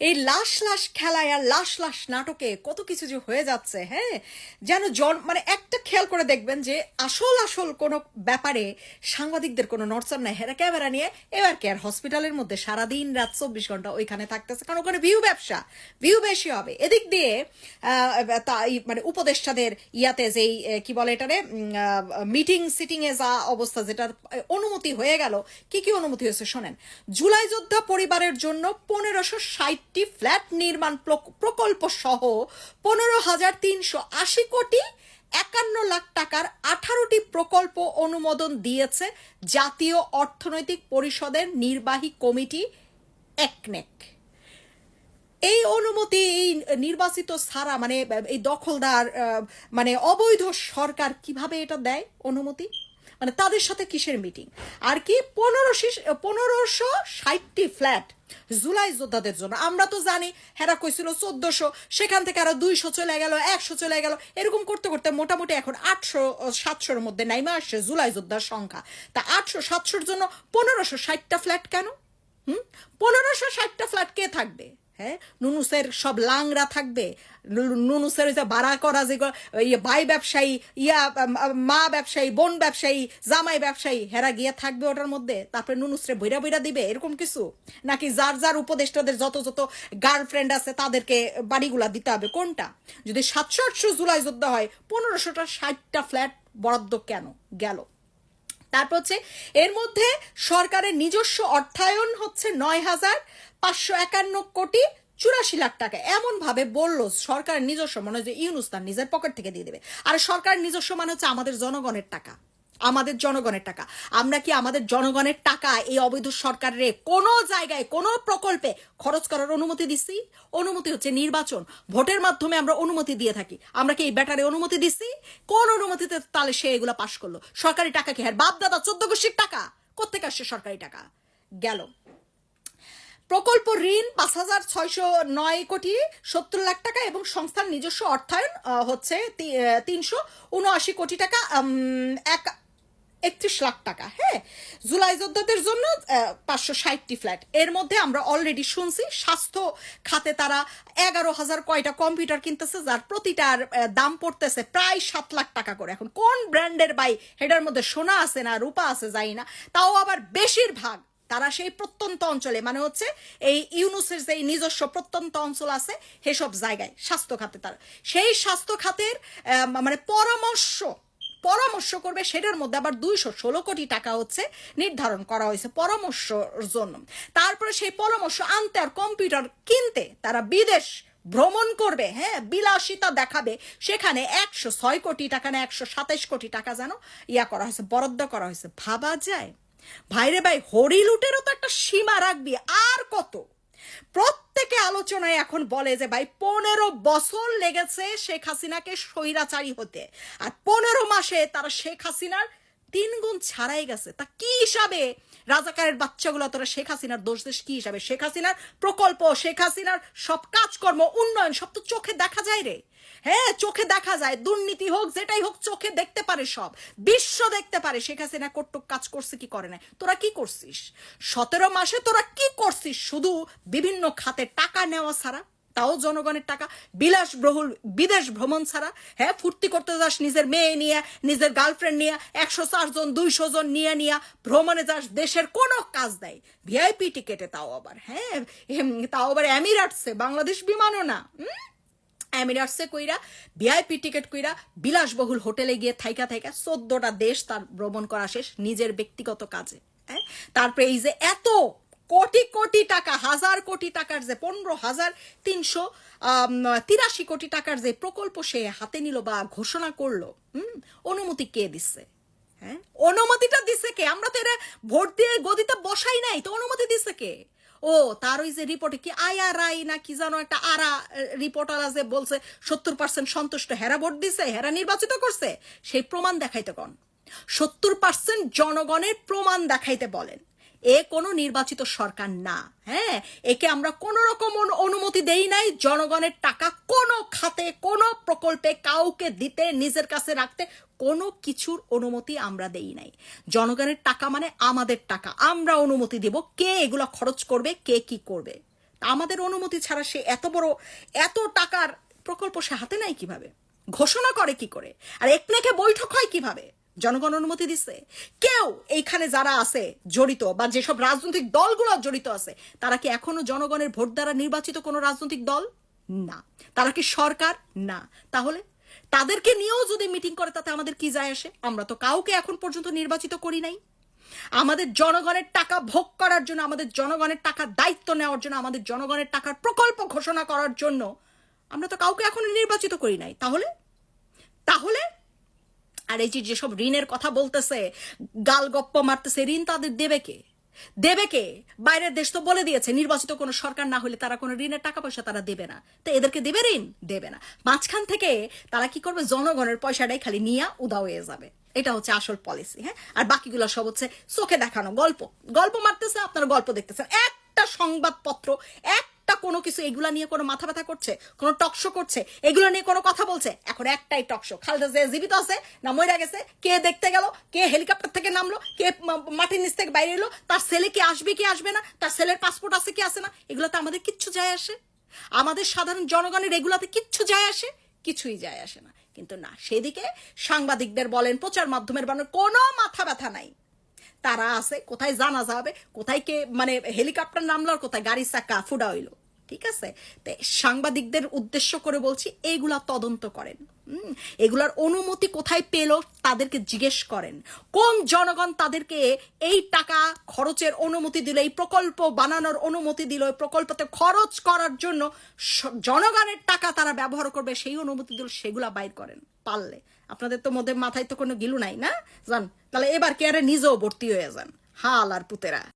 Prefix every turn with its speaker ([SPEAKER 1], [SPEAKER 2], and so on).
[SPEAKER 1] এই লাশ লাশ খেলায় আর লাশ লাশ নাটকে কত কিছু যে হয়ে যাচ্ছে হ্যাঁ? যেন জন মানে একটা খেয়াল করে দেখবেন যে আসল আসল কোনো ব্যাপারে সাংবাদিকদের কোনো নড়চড় নাই। হেরা ক্যামেরা নিয়ে এবার কেয়ার হসপিটালের মধ্যে সারাদিন রাত চব্বিশ ঘণ্টা ওইখানে থাকতেছে? কারণ ওখানে ভিউ ব্যবসা, ভিউ বেশি হবে। এদিক দিয়ে তাই মানে উপদেষ্টাদের ইয়াতে যেই কি বলে এটারে মিটিং সিটিং এ যা অবস্থা, যেটার অনুমতি হয়ে গেল। কি কি অনুমতি হয়েছে, শোনেন? জুলাই যোদ্ধা পরিবারের জন্য পনেরোশো ষাটটি ফ্ল্যাট নির্মাণ প্র- প্রকল্প সহ পনেরো হাজার তিনশো আশি কোটি একান্ন লাখ টাকার আঠারোটি প্রকল্প অনুমোদন দিয়েছে জাতীয় অর্থনৈতিক পরিষদের নির্বাহী কমিটি একনেক। এই অনুমতি, এই নির্বাচিত ছাড়া মানে এই দখলদার মানে অবৈধ সরকার কীভাবে এটা দেয় অনুমতি? মানে তাদের সাথে কিসের মিটিং আর কি পনেরোশো পনেরোশো ষাটটি ফ্ল্যাট জুলাই যোদ্ধাদের জন্য। আমরা তো জানি, হেরা কইছিল চোদ্দশো, সেখান থেকে আরও দুইশো চলে গেল, একশো চলে গেল। এরকম করতে করতে মোটামুটি এখন আটশো সাতশোর মধ্যে নাইমা আসছে জুলাই যোদ্ধার সংখ্যা। তা আটশো সাতশোর জন্য পনেরোশো ষাটটা ফ্ল্যাট কেন? হুম? পনেরোশো ষাটটা ফ্ল্যাট কে থাকবে? হ্যাঁ? নুনুসের সব লাংরা থাকবে। নুনুসের যে ভাড়া করা যে ইয়ে ভাই ব্যবসায়ী ইয়া আম, আম, মা ব্যবসায়ী বোন ব্যবসায়ী জামাই ব্যবসায়ী হেরা গিয়া থাকবে ওটার মধ্যে। তারপরে নুনুসরে বইরা বইরা দিবে এরকম কিছু? নাকি যার যার উপদেষ্টাদের যত যত গার্লফ্রেন্ড আছে তাদেরকে বাড়িগুলা দিতে হবে? কোনটা? যদি সাতশো আটশো জুলাই যোদ্ধা হয় পনেরোশোটা ষাটটা ফ্ল্যাট বরাদ্দ কেন? গেল। তারপর হচ্ছে এর মধ্যে সরকারের নিজস্ব অর্থায়ন হচ্ছে নয় হাজার পাঁচশো একান্ন কোটি চুরাশি লাখ টাকা। এমনভাবে বলল সরকারের নিজস্ব, মনে হয় যে ইউনুস্তান নিজের পকেট থেকে দিয়ে দেবে। আর সরকারের নিজস্ব মানে হচ্ছে আমাদের জনগণের টাকা। আমাদের জনগণের টাকা। আমরা কি আমাদের জনগণের টাকা এই অবৈধ সরকারের কোনো জায়গায়, কোনো প্রকল্পে খরচ করার অনুমতি দিচ্ছি অনুমতি হচ্ছে নির্বাচন। ভোটের মাধ্যমে আমরা অনুমতি দিয়ে থাকি। আমরা কি এই ব্যাটারে অনুমতি দিচ্ছি কোন অনুমতিতে তাহলে সে এগুলো পাশ করল? সরকারি টাকা কি? হ্যাঁ বাপ দাদা চোদ্দ গোষ্ঠীর টাকা। কোথেকে আসছে সরকারি টাকা? গেল। প্রকল্প ঋণ পাঁচ হাজার ছয়শো নয় কোটি সত্তর লাখ টাকা এবং সংস্থার নিজস্ব অর্থায়ন হচ্ছে তিনশো উনআশি কোটি টাকা এক একত্রিশ লাখ টাকা হ্যাঁ? জুলাই যোদ্ধাদের জন্য পাঁচশো ষাটটি ফ্ল্যাট। এর মধ্যে আমরা অলরেডি শুনছি, স্বাস্থ্য খাতে তারা এগারো হাজার কয়টা কম্পিউটার কিনতেছে, যার প্রতিটার দাম পড়তেছে প্রায় সাত লাখ টাকা করে। এখন কোন ব্র্যান্ডের বাই হেটার মধ্যে সোনা আছে না রূপা আছে যাই না, তাও আবার বেশিরভাগ তারা সেই প্রত্যন্ত অঞ্চলে মানে হচ্ছে এই ইউনুসের যে নিজস্ব প্রত্যন্ত অঞ্চল আছে, সেসব জায়গায় স্বাস্থ্য খাতে তারা। সেই স্বাস্থ্য খাতের মানে পরামর্শ পরামর্শ করবে, সেটার মধ্যে আবার দুইশো ষোলো কোটি টাকা হচ্ছে নির্ধারণ করা হয়েছে পরামর্শর জন্য। তারপরে সেই পরামর্শ আনতে আর কম্পিউটার কিনতে তারা বিদেশ ভ্রমণ করবে হ্যাঁ বিলাসিতা দেখাবে। সেখানে একশো ছয় কোটি টাকা না একশো সাতাইশ কোটি টাকা যেন ইয়া করা হয়েছে, বরাদ্দ করা হয়েছে। ভাবা যায়? ভাইরে ভাই হরি লুটেরও তো একটা সীমা রাখবি, আর কত? প্রত্যেকে আলোচনায় এখন বলে যে, ভাই, পনেরো বছর লেগেছে শেখ হাসিনাকে স্বৈরাচারী হতে। আর পনেরো মাসে তারা শেখ হাসিনার তিন গুণ ছাড়াই গেছে। তা কি হিসাবে রাজাকারের বাচ্চাগুলো, তোরা শেখ হাসিনার দোষ দেশ কি হিসাবে? শেখ হাসিনার প্রকল্প, শেখ হাসিনার সব কাজকর্ম, উন্নয়ন, সব তো চোখে দেখা যায় রে। হ্যাঁ চোখে দেখা যায়, দুর্নীতি হোক, যেটাই হোক, চোখে দেখতে পারে সব। বিশ্ব দেখতে পারে, শেখ হাসিনা কটুক কাজ করছে, কি করে না? তোরা কি করছিস? সতেরো মাসে তোরা কি করছিস? শুধু বিভিন্ন খাতে টাকা নেওয়া ছাড়া? তাও জনগণের টাকা। বিলাসবহুল বিদেশ ভ্রমণ ছাড়া হ্যাঁ ফুর্তি করতে যাস নিজের মেয়ে নিয়ে, নিজের গার্লফ্রেন্ড নিয়ে, একশো চার জন, দুইশো জন নিয়ে নিয়ে ভ্রমণে যাস, দেশের কোনো কাজ দেয় ভিআইপি টিকেটে তাও আবার হ্যাঁ তাও আবার এমিরাটসে বাংলাদেশ বিমানও না, হুম? এমিরাটসে কইরা ভিআইপি টিকিট কইরা বিলাসবহুল হোটেলে গিয়ে থাইকা থাইকা চোদ্দটা দেশ তার ভ্রমণ করা শেষ নিজের ব্যক্তিগত কাজে হ্যাঁ? তারপরে এই যে এত কোটি কোটি টাকা, হাজার কোটি টাকার যে পনেরো হাজার তিনশো তিরাশি কোটি টাকার যে প্রকল্প সে হাতে নিল বা ঘোষণা করল, হুম? অনুমতি কে দিচ্ছে? হ্যাঁ? অনুমতিটা দিছে কে? আমরা তো এরা ভোট দিয়ে গদিতে বসাই নাই, তো অনুমতি দিছে কে? ও, তার ওই যে রিপোর্টে কি আয়া রাই না কি জানো একটা আরা রিপোর্টার যে বলছে, সত্তর পার্সেন্ট সন্তুষ্ট, হেরা ভোট দিছে, হেরা নির্বাচিত করছে, সেই প্রমাণ দেখাইতে কন। সত্তর পার্সেন্ট জনগণের প্রমাণ দেখাইতে বলেন। এ কোনো নির্বাচিত সরকার না হ্যাঁ? একে আমরা কোনো রকম অনুমতি দেই নাই, জনগণের টাকা কোনো খাতে, কোনো প্রকল্পে কাউকে দিতে, নিজের কাছে রাখতে কোনো কিছুর অনুমতি আমরা দেই নাই। জনগণের টাকা মানে আমাদের টাকা, আমরা অনুমতি দেব কে এগুলো খরচ করবে, কে কি করবে। আমাদের অনুমতি ছাড়া সে এত বড়, এত টাকার প্রকল্প সে হাতে নেয় কীভাবে? ঘোষণা করে কি করে? আর একনেকে বৈঠক হয় কীভাবে? জনগণ অনুমতি দিচ্ছে কেউ এইখানে যারা আছে, জড়িত বা যেসব রাজনৈতিক দলগুলো জড়িত আছে, তারা কি এখনও জনগণের ভোট দ্বারা নির্বাচিত কোনো রাজনৈতিক দল? না। তারা কি সরকার? না। তাহলে তাদেরকে নিয়েও যদি মিটিং করে, তাতে আমাদের কি যায় আসে? আমরা তো কাউকে এখন পর্যন্ত নির্বাচিত করি নাই। আমাদের জনগণের টাকা ভোগ করার জন্য, আমাদের জনগণের টাকার দায়িত্ব নেওয়ার জন্য, আমাদের জনগণের টাকার প্রকল্প ঘোষণা করার জন্য আমরা তো কাউকে এখনও নির্বাচিত করি নাই। তাহলে? তাহলে আর এই যে যেসব ঋণের কথা বলতেছে, গাল গপ্প মারতেছে, ঋণ তাদের দেবে কে? দেবে কে? বাইরের দেশ তো বলে দিয়েছে, নির্বাচিত কোনো সরকার না হলে তারা কোনো ঋণের টাকা পয়সা তারা দেবে না। তো এদেরকে দেবে ঋণ? দেবে না। মাঝখান থেকে তারা কি করবে? জনগণের পয়সাটাই খালি নিয়ে উদা হয়ে যাবে। এটা হচ্ছে আসল পলিসি হ্যাঁ? আর বাকিগুলো সব হচ্ছে চোখে দেখানো গল্প। গল্প মারতেছে, আপনারা গল্প দেখতেছেন। একটা সংবাদপত্র একটা কোনো কিছু, এগুলা নিয়ে কোনো মাথা ব্যথা করছে, কোনো টকশো করছে, এগুলো নিয়ে কোনো কথা বলছে, এখন একটাই টকশো খালেদা যে জীবিত আছে, না মইরা গেছে, কে দেখতে গেল, কে হেলিকপ্টার থেকে নামলো, কে মাটির নিচ থেকে বাইরে এলো, তার ছেলে কি আসবে কি আসবে না, তার ছেলের পাসপোর্ট আছে, কি আছে না, এগুলো তো আমাদের কিচ্ছু যায় আসে। আমাদের সাধারণ জনগণের এগুলাতে কিচ্ছু যায় আসে, কিছুই যায় আসে না। কিন্তু না, সেদিকে সাংবাদিকদের বলেন, প্রচার মাধ্যমের বানানোর কোনো মাথা ব্যথা নাই। তারা আছে, কোথায় জানা যাবে, কোথায় কে মানে হেলিকপ্টার নামলো আর কোথায় গাড়ির চাকা, ফুডা হইল, ঠিক আছে? সাংবাদিকদের উদ্দেশ্য করে বলছি এইগুলা তদন্ত করেন এগুলার অনুমতি কোথায় পেল, তাদেরকে জিজ্ঞেস করেন। কোন জনগণ তাদেরকে এই টাকা খরচের অনুমতি দিল, এই প্রকল্প বানানোর অনুমতি দিল, এই প্রকল্পতে খরচ করার জন্য জনগণের টাকা তারা ব্যবহার করবে, সেই অনুমতি দিল, সেগুলা বাইর করেন, পারলে। আপনাদের তো মধ্যে মাথায় তো কোনো গিলু নাই না? জান তাহলে এবার কে আরে নিজেও ভর্তি হয়ে যান। হাল আর পুতেরা।